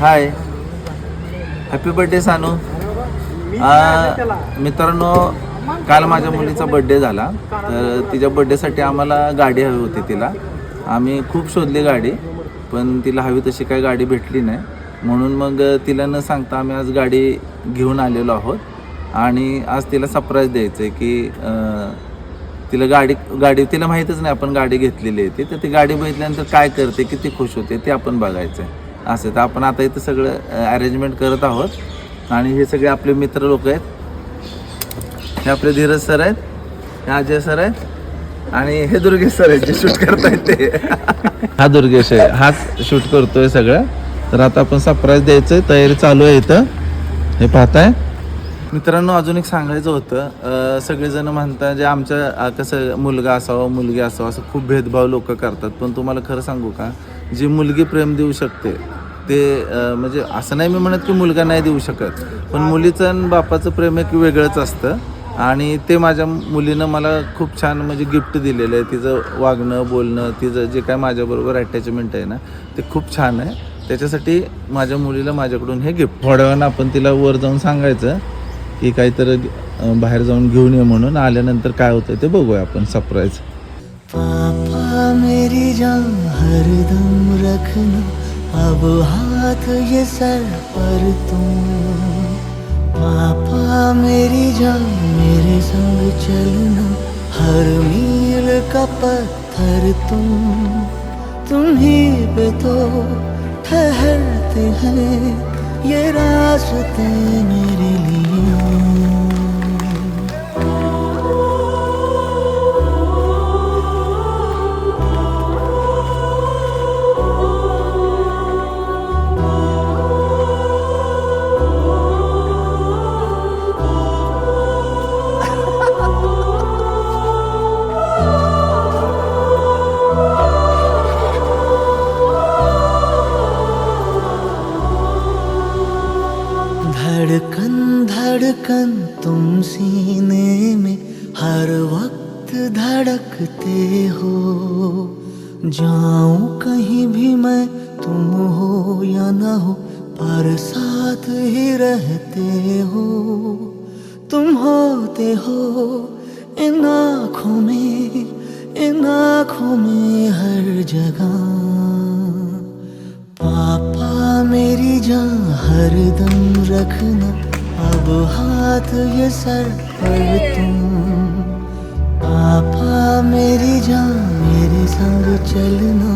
Hi happy birthday Sanu मित्रांनो काल माझ्या मुलीचा बर्थडे झाला. तर तिच्या बर्थडेसाठी आम्हाला गाडी हवी होती तिला. आम्ही खूप शोधली गाडी पण तिला हवी तशी काही गाडी भेटली नाही. म्हणून मग तिला न सांगता आम्ही आज गाडी घेऊन आलेलो आहोत. आणि आज तिला सरप्राईज द्यायचं आहे की तिला गाडी गाडी तिला माहीतच नाही आपण गाडी घेतलेली आहे ती. तर ती गाडी बघितल्यानंतर काय करते किती खुश होते ते आपण बघायचं आहे असं. तर आपण आता इथं सगळं अरेंजमेंट करत आहोत. आणि हे सगळे आपले मित्र लोक आहेत. हे आपले धीरज सर आहेत हे अजय सर आहेत आणि हे दुर्गेश सर आहेत जे शूट करतायत ते. हा दुर्गेश आहे हाच शूट करतोय सगळं. तर आता आपण सरप्राईज द्यायचं तयारी चालू आहे इथं. हे पाहताय. मित्रांनो अजून एक सांगायचं होतं. सगळेजण म्हणतात जे आमच्या कसं मुलगा असावा मुलगी असावा असं खूप भेदभाव लोक करतात. पण तुम्हाला खरं सांगू का? जी मुलगी प्रेम देऊ शकते ते म्हणजे असं नाही मी म्हणत की मुलगा नाही देऊ शकत. पण मुलीचं आणि बापाचं प्रेम एक वेगळंच असतं. आणि ते माझ्या मुलीनं मला खूप छान म्हणजे गिफ्ट दिलेलं आहे. तिचं वागणं बोलणं तिचं जे काय माझ्याबरोबर अटॅचमेंट आहे ना ते खूप छान आहे. त्याच्यासाठी माझ्या मुलीला माझ्याकडून हे गिफ्ट. थोड्या वेळानं आपण तिला वर जाऊन सांगायचं की काहीतरी बाहेर जाऊन घेऊन ये म्हणून आल्यानंतर काय होतं ते बघूया आपण सरप्राईज अब हाथ ये सर पर तुम। पापा मेरी जान, मेरे संग चलना, हर मील का पत्थर तुम। तुम ही पे तो ठहरते हैं ये रास्ते मेरे धड़कन धड़कन तुम सीने में। हर वक्त धड़कते हो। जाऊं कहीं भी मैं तुम हो या ना हो पर साथ ही रहते हो। तुम होते हो इन आँखों में इन आँखों में हर जगह। मेरी जान हरदम रखना। अब हाथ ये सर पर तुम। पापा मेरी जान मेरे संग चलना।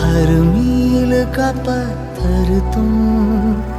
हर मील का पत्थर तुम।